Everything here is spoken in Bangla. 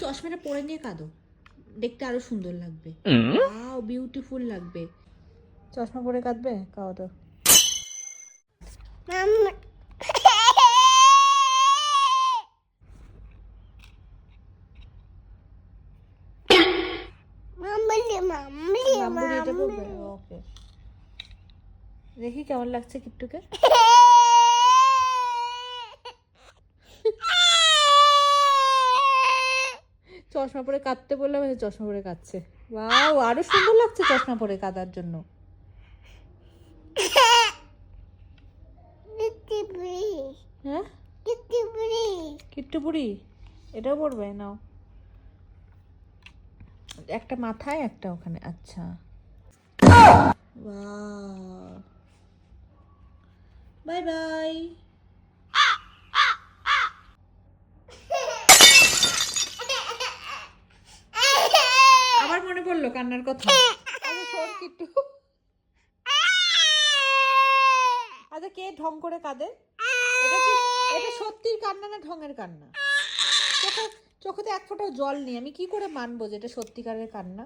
চশমাটা পরে নিয়ে কাঁদো। দেখতে আরও সুন্দর লাগবে। ওয়াও বিউটিফুল লাগবে। চশমা পরে কাঁদবে? কাও তো। মাম্বুরি এটা পরবে ওকে দেখি কেমন লাগছে কিট্টুকে। চশমা পরে কাঁদতে বললাম চশমা পরে কাঁদছে। ওয়াও, আরও সুন্দর লাগছে চশমা পরে কাঁদার জন্য। হ্যাঁ? কিট্টু এটাও পড়বে নাও। একটা মাথায়, একটা ওখানে আচ্ছা। বাই বাই আবার মনে পড়ল কান্নার কথা? শোন আচ্ছা কে ঢং করে কাঁদে? এটা কি এটা সত্যির কান্না না ঢঙের কান্না? চোখে চোখেতে এক ফোঁটাও জল নেই। আমি কি করে মানবো যে এটা সত্যিকারের কান্না?